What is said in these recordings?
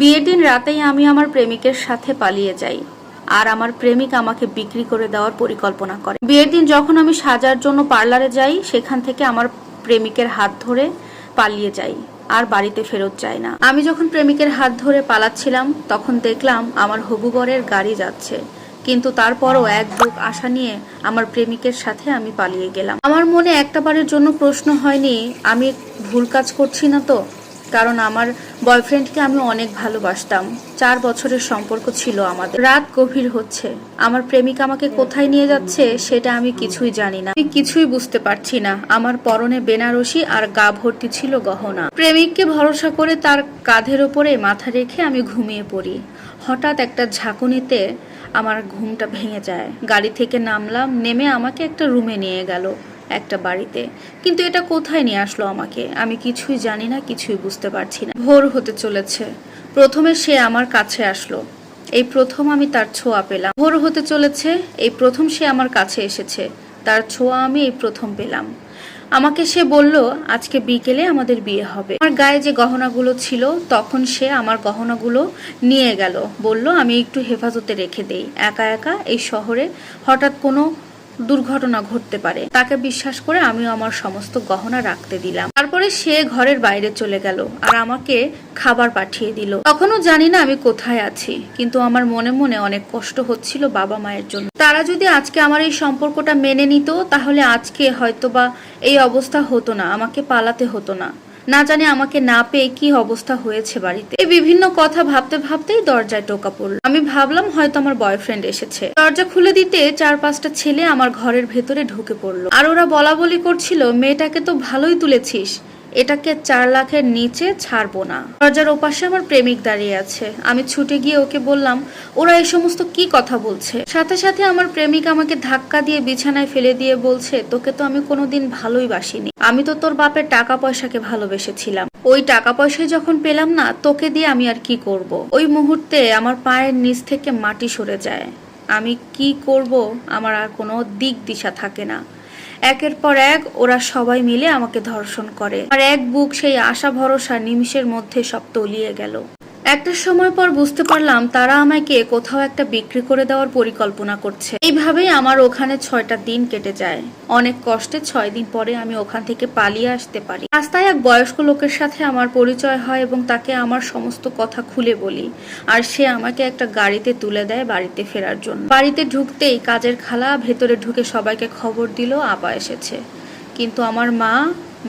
বিয়ের দিন রাতেই আমি আমার প্রেমিকের সাথে পালিয়ে যাই। আর আমার প্রেমিক আমাকে বিক্রি করে দেওয়ার পরিকল্পনা করে। বিয়ের দিন যখন আমি সাজার জন্য পার্লারে যাই, সেখান থেকে আমার প্রেমিকের হাত ধরে পালিয়ে যাই, আর বাড়িতে ফেরত যাই না। আমি যখন প্রেমিকের হাত ধরে পালাচ্ছিলাম, তখন দেখলাম আমার হবু বরের গাড়ি যাচ্ছে। কিন্তু তারপরও এক বুক আশা নিয়ে আমার প্রেমিকের সাথে আমি পালিয়ে গেলাম। আমার মনে একটা বারের জন্য প্রশ্ন হয়নি, আমি ভুল কাজ করছি না তো? কারণ আমার বয়ফ্রেন্ডকে আমি অনেক ভালোবাসতাম। চার বছরের সম্পর্ক ছিল আমাদের। রাত গভীর হচ্ছে। আমার প্রেমিক আমাকে কোথায় নিয়ে যাচ্ছে সেটা আমি কিছুই জানি না। আমি কিছুই বুঝতে পারছি না। আমার পরনে বেনারসি আর গা ভর্তি ছিল গহনা। প্রেমিককে ভরসা করে তার কাঁধের ওপরে মাথা রেখে আমি ঘুমিয়ে পড়ি। হঠাৎ একটা ঝাঁকুনিতে আমার ঘুমটা ভেঙে যায়। গাড়ি থেকে নামলাম, নেমে আমাকে একটা রুমে নিয়ে গেল। একটা বাড়িতে। কিন্তু এটা কোথায় নিয়ে আসলো আমাকে? আমি কিছুই জানি না, কিছুই বুঝতে পারছি না। ভোর হতে চলেছে। প্রথমে সে আমার কাছে আসলো। এই প্রথম আমি তার ছোঁয়া পেলাম। ভোর হতে চলেছে, এই প্রথম সে আমার কাছে এসেছে। তার ছোঁয়া আমি এই প্রথম পেলাম। আমাকে সে বলল, আজকে বিকেলে আমাদের বিয়ে হবে। আমার গায়ে যে গহনাগুলো ছিল, তখন সে আমার গহনাগুলো নিয়ে গেল। বলল, আমি একটু হেফাজতে রেখে দেই। একা একা এই শহরে হঠাৎ কোনো দুর্ঘটনা ঘটতে পারে। তাকে বিশ্বাস করে আমিও আমার সমস্ত গহনা রাখতে দিলাম। তারপরে সে ঘরের বাইরে চলে গেল আর আমাকে খাবার পাঠিয়ে দিল। তখনও জানি না আমি কোথায় আছি, কিন্তু আমার মনে মনে অনেক কষ্ট হচ্ছিল বাবা মায়ের জন্য। তারা যদি আজকে আমার এই সম্পর্কটা মেনে নিত, তাহলে আজকে হয়তোবা এই অবস্থা হতো না, আমাকে পালাতে হতো না। না জানি আমাকে না পেয়ে কি অবস্থা হয়েছে বাড়িতে। এই বিভিন্ন কথা ভাবতে ভাবতেই দরজায় টোকা পড়ল। আমি ভাবলাম হয়তো আমার বয়ফ্রেন্ড এসেছে। দরজা খুলে দিতে চার পাঁচটা ছেলে আমার ঘরের ভেতরে ঢুকে পড়ল। আর ওরা বলা বলি করছিল, মেয়েটাকে তো ভালোই তুলেছিস। এটাকে চার লাখের নিচে ছাড়বো না। দরজার ওপাশে আমার প্রেমিক দাঁড়িয়ে আছে। আমি ছুটে গিয়ে ওকে বললাম, ওরা এই সমস্ত কি কথা বলছে? সাথে সাথে আমার প্রেমিক আমাকে ধাক্কা দিয়ে বিছানায় ফেলে দিয়ে বলছে, তোকে তো আমি কোনোদিন ভালোই বাসিনি। আমি তো তোর বাপের টাকা পয়সাকে ভালোবেসেছিলাম। ওই টাকা পয়সায় যখন পেলাম না, তোকে দিয়ে আমি আর কি করব। ওই মুহূর্তে আমার পায়ের নিচ থেকে মাটি সরে যায়। আমি কি করব? আমার আর কোনো দিক দিশা থাকে না। একের পর এক ওরা সবাই মিলে আমাকে ধর্ষণ করে। আর এক বুক সেই আশা ভরসা নিমিষের মধ্যে সব তলিয়ে গেল। একটা সময় পর বুঝতে পারলাম তারা আমাকে কোথাও একটা বিক্রি করে দেওয়ার পরিকল্পনা করছে। এইভাবেই আমার ওখানে ছয়টা দিন কেটে যায়। অনেক কষ্টে ছয় দিন পরে আমি ওখান থেকে পালিয়ে আসতে পারি। রাস্তায় এক বয়স্ক লোকের সাথে আমার পরিচয় হয় এবং তাকে আমার সমস্ত কথা খুলে বলি। আর সে আমাকে একটা গাড়িতে তুলে দেয় বাড়িতে ফেরার জন্য। বাড়িতে ঢুকতেই কাজের খালা ভেতরে ঢুকে সবাইকে খবর দিল, আপা এসেছে। কিন্তু আমার মা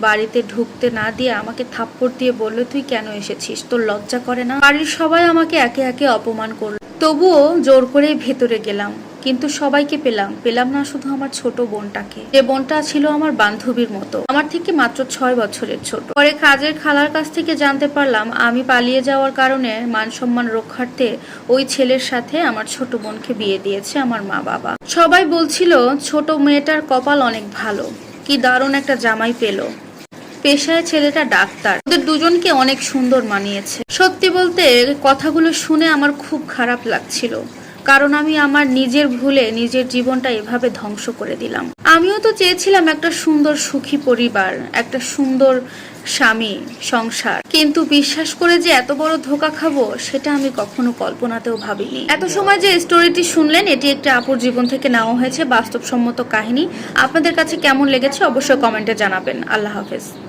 বাড়িতে ঢুকতে না দিয়ে আমাকে থাপ্পড় দিয়ে বলল, তুই কেন এসেছিস? তোর লজ্জা করে না? বাড়ির সবাই আমাকে একে একে অপমান করল। তবুও জোর করেই ভেতরে গেলাম, কিন্তু সবাইকে পেলাম। পেলাম না শুধু আমার ছোট বোনটাকে। যে বোনটা ছিল আমার বান্ধবীর মতো। আমার থেকে মাত্র ছয় বছরের ছোট। পরে কাজের খালার কাছ থেকে জানতে পারলাম, আমি পালিয়ে যাওয়ার কারণে মান সম্মান রক্ষার্থে ওই ছেলের সাথে আমার ছোট বোনকে বিয়ে দিয়েছে আমার মা বাবা সবাই বলছিল, ছোট মেয়েটার কপাল অনেক ভালো। কি দারুণ একটা জামাই পেল। পেশায় ছেলেটা ডাক্তার। ওদের দুজনকে অনেক সুন্দর মানিয়েছে। সত্যি বলতে কথাগুলো শুনে আমার খুব খারাপ লাগছিল। কারণ আমি আমার নিজের ভুলে নিজের জীবনটা এভাবে ধ্বংস করে দিলাম। আমিও তো চেয়েছিলাম একটা সুন্দর সুখী পরিবার, একটা সুন্দর স্বামী, সংসার। কিন্তু বিশ্বাস করে যে এত বড় ধোকা খাব, সেটা আমি কখনো কল্পনাতেও ভাবিনি। এত সময় যে স্টোরিটি শুনলেন, এটি একটি আপুর জীবন থেকে নেওয়া হয়েছে বাস্তবসম্মত কাহিনী। আপনাদের কাছে কেমন লেগেছে, অবশ্যই কমেন্টে জানাবেন। আল্লাহ হাফেজ।